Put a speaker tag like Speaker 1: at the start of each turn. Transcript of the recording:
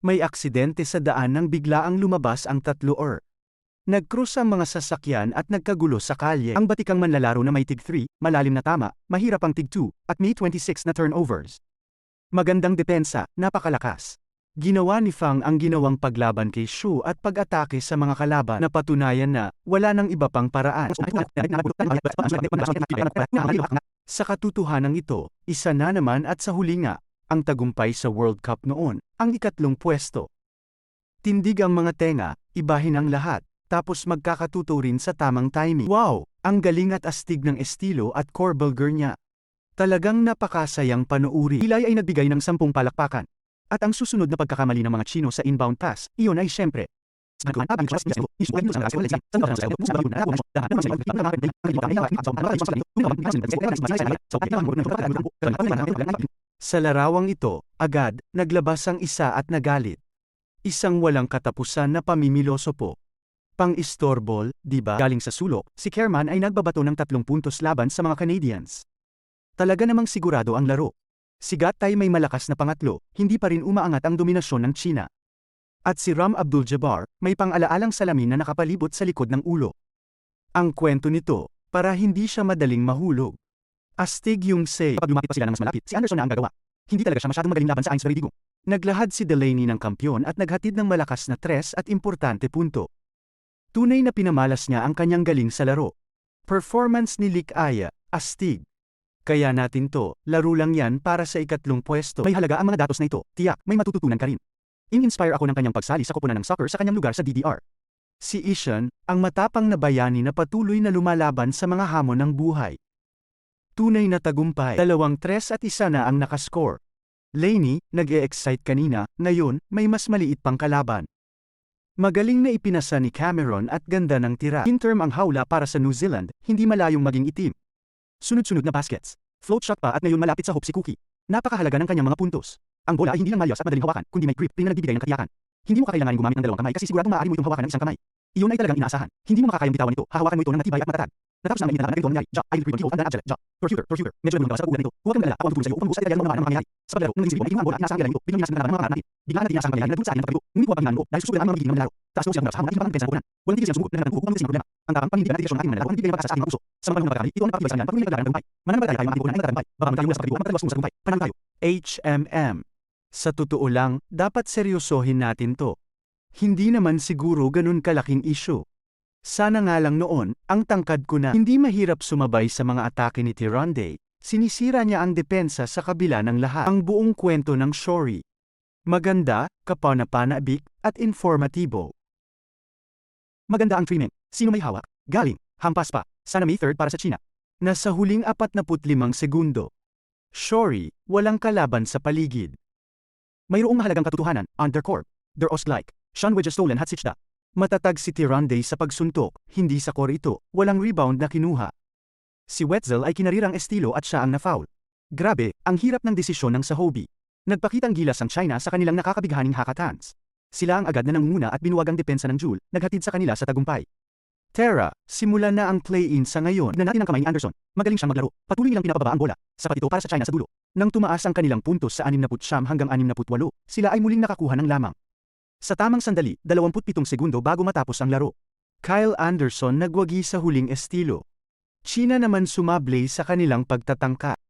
Speaker 1: May aksidente sa daan nang biglaang lumabas ang tatlo or. Nagkrus ang mga sasakyan at nagkagulo sa kalye. Ang batikang manlalaro na may tig 3, malalim na tama, mahirap ang tig 2, at may 26 na turnovers. Magandang depensa, napakalakas. Ginawa ni Fang ang ginawang paglaban kay Shu at pag-atake sa mga kalaban na patunayan na wala nang iba pang paraan. Sa katotohanan ito, isa na naman at sa huli nga, ang tagumpay sa World Cup noon, ang ikatlong pwesto. Tindig ang mga tenga, ibahin ang lahat, tapos magkakatuto rin sa tamang timing. Wow! Ang galing at astig ng estilo at core bulger niya. Talagang napakasayang panuuri. Ilay ay nagbigay ng sampung palakpakan. At ang susunod na pagkakamali ng mga Chino sa inbound pass, iyon ay syempre. Sa larawang ito, agad, naglabas ang isa at nagalit. Isang walang katapusan na pamimiloso po. Pang-istorbol, di ba? Galing sa sulok, si Kerman ay nagbabato ng tatlong puntos laban sa mga Canadians. Talaga namang sigurado ang laro. Si Gatay may malakas na pangatlo, hindi pa rin umaangat ang dominasyon ng China. At si Ram Abdul-Jabbar, may pang-alaalang salamin na nakapalibot sa likod ng ulo. Ang kwento nito, para hindi siya madaling mahulog. Astig yung say. Kapag lumapit pa sila ng mas malapit, si Anderson na ang gagawa. Hindi talaga siya masyadong magaling laban sa Ains Veridigo. Naglahad si Delaney ng kampyon at naghatid ng malakas na tres at importante punto. Tunay na pinamalas niya ang kanyang galing sa laro. Performance ni Lik Aya, astig. Kaya natin to, laro lang yan para sa ikatlong pwesto. May halaga ang mga datos na ito, tiyak, may matututunan ka rin. In-inspire ako ng kanyang pagsali sa koponan ng soccer sa kanyang lugar sa DDR. Si Ishan, ang matapang na bayani na patuloy na lumalaban sa mga hamon ng buhay. Tunay na tagumpay. Dalawang tres at isa na ang nakascore. Laney, nag-e-excite kanina, ngayon, may mas maliit pang kalaban. Magaling na ipinasa ni Cameron at ganda ng tira. In-term ang hawla para sa New Zealand, hindi malayong maging itim. Sunod-sunod na baskets. Float shot pa at ngayon malapit sa hoop si Cookie. Napakahalaga ng kanyang mga puntos. Ang bola ay hindi lang malyos at madaling hawakan, kundi may grip rin na nagbibigay ng katiyakan. Hindi mo kakailanganin gumamit ng dalawang kamay kasi siguradong maaari mo itong hawakan ng isang kamay. Iyon ay talagang inaasahan. Hindi mo makakayang bitawan ito, hahawakan mo ito ng matibay at matatag. Natapos na ang mainit na ganito ang nangyari. Ja, I will read on Angela, Ja, Tortutor, Tortutor. Medyo ka sa ulan nito. Huwag kang mag-alala, ako ang tutulong sa iyo upang mabuhos at detalye ng mga ng mga mangyayari. Sa paglaro, nang naisip ko, may kinuha ang bola at inaasahan ang galing ito. Biglang inasahan ng mga natin. Biglaan natin inaasahan ang mangyayari na sa akin ng pagbigo. Ngunit huwag ang mo dahil susugat ang mga magiging ng laro. Taas daw siya ng sa hamon at hindi pa ang depensa ng koponan. Walang tigil siyang sumugot na nagbuhok upang matising ang problema. Ang tapang panghihindihan at dedikasyon ng ating ang nagbibigay ng pag-asa sa ating mga puso. Sa mga panahon ng pagkakamali, ito ang nagpapatibay sa kanila patuloy na naglalaan ng tagumpay. Mananampalataya tayo ang ating koponan ay nagtagumpay. Baka magtayo sa tungo sa tagumpay. Panalo tayo. HMM. Sa totoo lang, dapat seryosohin natin to. Hindi naman siguro ganun kalaking issue. Sana nga lang noon, ang tangkad ko na hindi mahirap sumabay sa mga atake ni Tironde, sinisira niya ang depensa sa kabila ng lahat. Ang buong kwento ng Shori. Maganda, kapanapanabik, at informatibo. Maganda ang treatment. Sino may hawak? Galing. Hampas pa. Sana may third para sa China. Nasa huling 45 segundo. Shori, walang kalaban sa paligid. Mayroong mahalagang katotohanan, undercourt. Der Ostlike. Sean Wedges stolen hat sichda. Matatag si Tirande sa pagsuntok, hindi sa core ito, walang rebound na kinuha. Si Wetzel ay kinarirang estilo at siya ang na-foul. Grabe, ang hirap ng desisyon ng Sahobi. Nagpakitang gilas ang China sa kanilang nakakabighaning hackathons. Sila ang agad na nangunguna at binuwag ang depensa ng Jule, naghatid sa kanila sa tagumpay. Terra, simula na ang play-in sa ngayon na natin ang kamay ni Anderson. Magaling siyang maglaro. Patuloy nilang pinapababa ang bola. Sapat ito para sa China sa dulo. Nang tumaas ang kanilang puntos sa 69 hanggang 68, sila ay muling nakakuha ng lamang. Sa tamang sandali, 27 segundo bago matapos ang laro. Kyle Anderson nagwagi sa huling estilo. China naman sumablay sa kanilang pagtatangka.